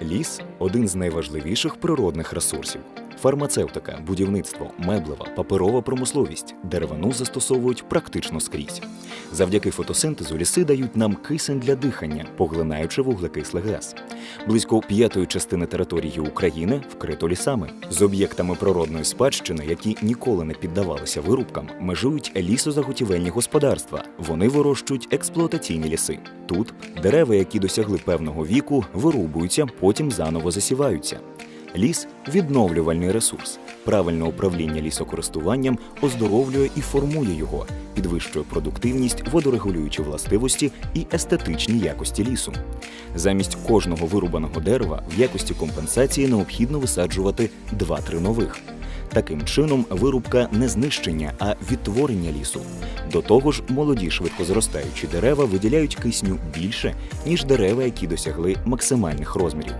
Ліс один з найважливіших природних ресурсів. Фармацевтика, будівництво, меблева, паперова промисловість, деревину застосовують практично скрізь. Завдяки фотосинтезу ліси дають нам кисень для дихання, поглинаючи вуглекислий газ. Близько п'ятої частини території України вкрито лісами. З об'єктами природної спадщини, які ніколи не піддавалися вирубкам, межують лісозаготівельні господарства. Вони вирощують експлуатаційні ліси. Тут дерева, які досягли певного віку, вирубуються, потім заново засіваються. Ліс відновлювальний ресурс. Правильне управління лісокористуванням оздоровлює і формує його, підвищує продуктивність, водорегулюючі властивості і естетичні якості лісу. Замість кожного вирубаного дерева в якості компенсації необхідно висаджувати 2-3 нових. Таким чином, вирубка не знищення, а відтворення лісу. До того ж, молоді швидкозростаючі дерева виділяють кисню більше, ніж дерева, які досягли максимальних розмірів.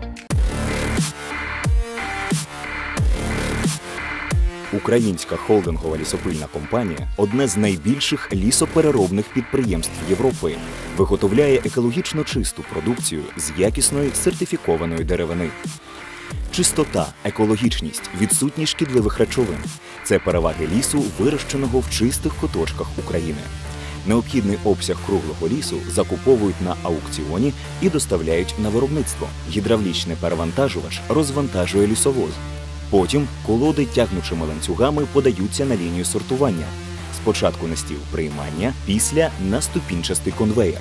Українська холдингова лісопильна компанія одне з найбільших лісопереробних підприємств Європи. Виготовляє екологічно чисту продукцію з якісної сертифікованої деревини. Чистота, екологічність, відсутність шкідливих речовин це переваги лісу, вирощеного в чистих куточках України. Необхідний обсяг круглого лісу закуповують на аукціоні і доставляють на виробництво. Гідравлічний перевантажувач розвантажує лісовоз. Потім колоди тягнучими ланцюгами подаються на лінію сортування. Спочатку на стіл приймання, після на ступінчастий конвеєр.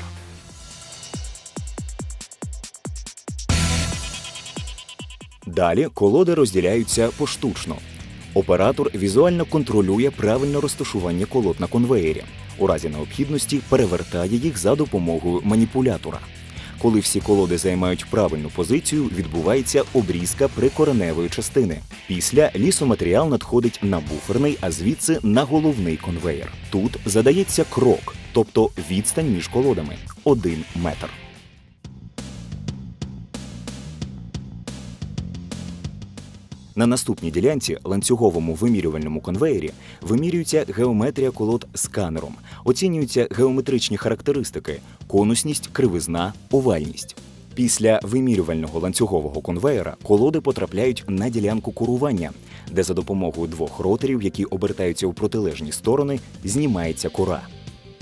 Далі колоди розділяються поштучно. Оператор візуально контролює правильне розташування колод на конвеєрі. У разі необхідності перевертає їх за допомогою маніпулятора. Коли всі колоди займають правильну позицію, відбувається обрізка прикореневої частини. Після лісоматеріал надходить на буферний, а звідси на головний конвеєр. Тут задається крок, тобто відстань між колодами один метр. На наступній ділянці ланцюговому вимірювальному конвеєрі вимірюється геометрія колод сканером, оцінюються геометричні характеристики, конусність, кривизна, овальність. Після вимірювального ланцюгового конвеєра колоди потрапляють на ділянку курування, де за допомогою двох роторів, які обертаються у протилежні сторони, знімається кора.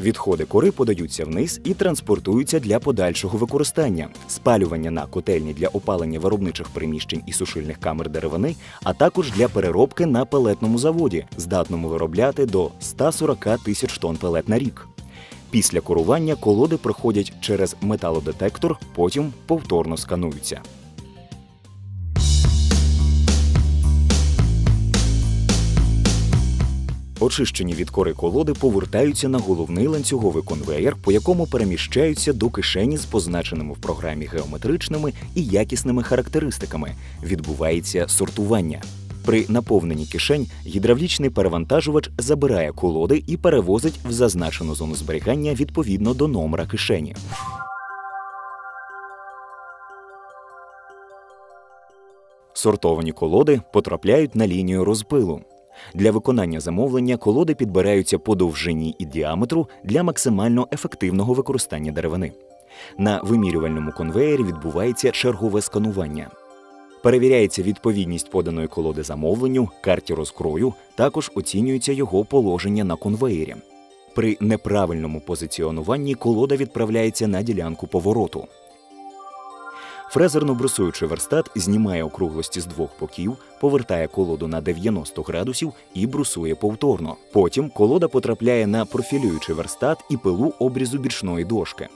Відходи кори подаються вниз і транспортуються для подальшого використання, спалювання на котельні для опалення виробничих приміщень і сушильних камер деревини, а також для переробки на пелетному заводі, здатному виробляти до 140 тисяч тонн пелет на рік. Після корування колоди проходять через металодетектор, потім повторно скануються. Очищені від кори колоди повертаються на головний ланцюговий конвеєр, по якому переміщаються до кишені з позначеними в програмі геометричними і якісними характеристиками. Відбувається сортування. При наповненні кишень гідравлічний перевантажувач забирає колоди і перевозить в зазначену зону зберігання відповідно до номера кишені. Сортовані колоди потрапляють на лінію розпилу. Для виконання замовлення колоди підбираються по довжині і діаметру для максимально ефективного використання деревини. На вимірювальному конвеєрі відбувається чергове сканування. Перевіряється відповідність поданої колоди замовленню, карті розкрою, також оцінюється його положення на конвеєрі. При неправильному позиціонуванні колода відправляється на ділянку повороту. Фрезерно-брусуючий верстат знімає округлості з двох боків, повертає колоду на 90 градусів і брусує повторно. Потім колода потрапляє на профілюючий верстат і пилу обрізу бічної дошки.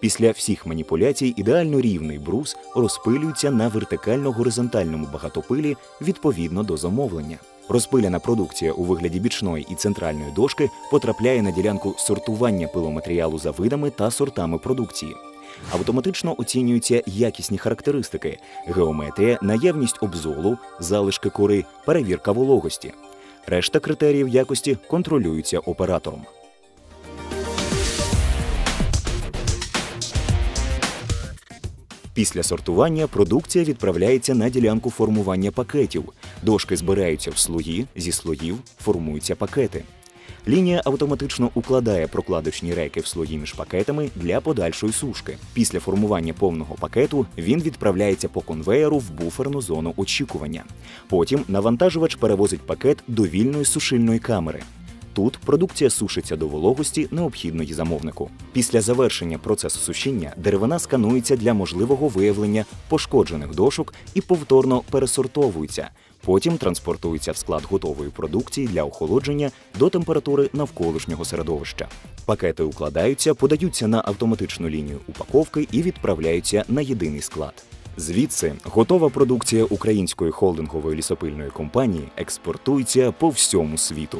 Після всіх маніпуляцій ідеально рівний брус розпилюється на вертикально-горизонтальному багатопилі відповідно до замовлення. Розпиляна продукція у вигляді бічної і центральної дошки потрапляє на ділянку сортування пиломатеріалу за видами та сортами продукції. Автоматично оцінюються якісні характеристики: геометрія, наявність обзолу, залишки кори, перевірка вологості. Решта критеріїв якості контролюються оператором. Після сортування продукція відправляється на ділянку формування пакетів. Дошки збираються в слої, зі слоїв формуються пакети. Лінія автоматично укладає прокладочні рейки в слої між пакетами для подальшої сушки. Після формування повного пакету він відправляється по конвеєру в буферну зону очікування. Потім навантажувач перевозить пакет до вільної сушильної камери. Тут продукція сушиться до вологості, необхідної замовнику. Після завершення процесу сушіння деревина сканується для можливого виявлення пошкоджених дошок і повторно пересортовується. Потім транспортується в склад готової продукції для охолодження до температури навколишнього середовища. Пакети укладаються, подаються на автоматичну лінію упаковки і відправляються на єдиний склад. Звідси готова продукція української холдингової лісопильної компанії експортується по всьому світу.